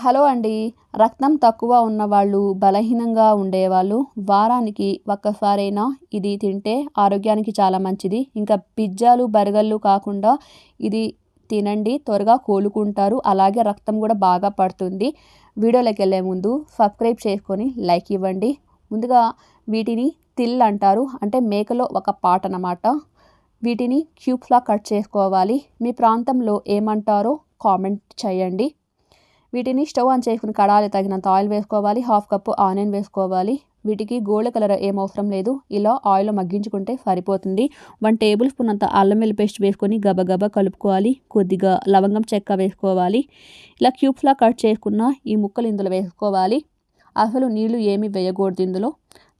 Hello అండి. రక్తం తక్కువ ఉన్నవాళ్ళు బలహీనంగా ఉండేవాళ్ళు వారానికి ఒక్కసారైనా ఇది తింటే ఆరోగ్యానికి చాలా మంచిది. ఇంకా పిజ్జాలు బర్గర్లు కాకుండా ఇది తినండి త్వరగా కోలుకుంటారు. అలాగే రక్తం కూడా బాగా పడుతుంది. వీడియోలోకి వెళ్ళే ముందు సబ్స్క్రైబ్ చేసుకొని లైక్ ఇవ్వండి. ముందుగా వీటిని తిల్ అంటారు. అంటే మేకలో ఒక పాట అన్నమాట. వీటిని క్యూబ్స్లా కట్ చేసుకోవాలి. మీ ప్రాంతంలో ఏమంటారో కామెంట్ చేయండి. వీటిని స్టవ్ ఆన్ చేసుకుని కడాలి తగినంత ఆయిల్ వేసుకోవాలి. హాఫ్ కప్పు ఆనియన్ వేసుకోవాలి. వీటికి గోల్డ్ కలర్ ఏం అవసరం లేదు. ఇలా ఆయిల్ మగ్గించుకుంటే సరిపోతుంది. వన్ టేబుల్ స్పూన్ అంత అల్లం వెల్లి పేస్ట్ వేసుకొని గబగబా కలుపుకోవాలి. కొద్దిగా లవంగం చెక్క వేసుకోవాలి. ఇలా క్యూబ్స్లా కట్ చేసుకున్న ఈ ముక్కలు ఇందులో వేసుకోవాలి. అసలు నీళ్ళు ఏమి వేయకూడదు ఇందులో.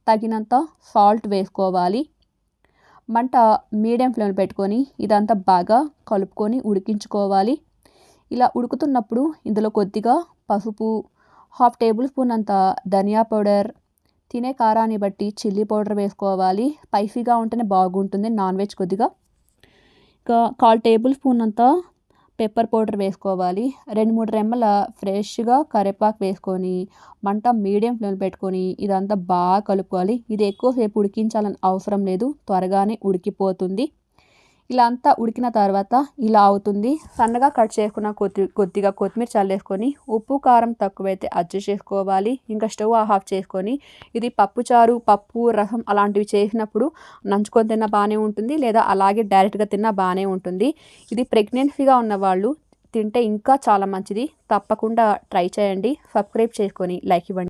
తగినంత సాల్ట్ వేసుకోవాలి. మంట మీడియం ఫ్లేమ్ పెట్టుకొని ఇదంతా బాగా కలుపుకొని ఉడికించుకోవాలి. ఇలా ఉడుకుతున్నప్పుడు ఇందులో కొద్దిగా పసుపు హాఫ్ టేబుల్ స్పూన్ అంత ధనియా పౌడర్ తినే కారాన్ని బట్టి చిల్లీ పౌడర్ వేసుకోవాలి. స్పైసీగా ఉంటేనే బాగుంటుంది నాన్ వెజ్ కొద్దిగా. ఇంకా కాల్ టేబుల్ స్పూన్ అంత పెప్పర్ పౌడర్ వేసుకోవాలి. రెండు మూడు రెమ్మల ఫ్రెష్గా కరివేపాకు వేసుకొని మంట మీడియం ఫ్లేమ్ పెట్టుకొని ఇదంతా బాగా కలుపుకోవాలి. ఇది ఎక్కువసేపు ఉడికించాలని అవసరం లేదు త్వరగానే ఉడికిపోతుంది. ఇలా అంతా ఉడికిన తర్వాత ఇలా అవుతుంది. సన్నగా కట్ చేసుకున్న కొద్ది కొద్దిగా కొత్తిమీర చల్లేసుకొని ఉప్పు కారం తక్కువైతే అడ్జస్ట్ చేసుకోవాలి. ఇంకా స్టవ్ ఆఫ్ చేసుకొని ఇది పప్పుచారు పప్పు రసం అలాంటివి చేసినప్పుడు నంచుకొని తిన్న బాగానే ఉంటుంది లేదా అలాగే డైరెక్ట్గా తిన్నా బాగానే ఉంటుంది. ఇది ప్రెగ్నెన్సీగా ఉన్న వాళ్ళు తింటే ఇంకా చాలా మంచిది. తప్పకుండా ట్రై చేయండి. సబ్స్క్రైబ్ చేసుకొని లైక్ ఇవ్వండి.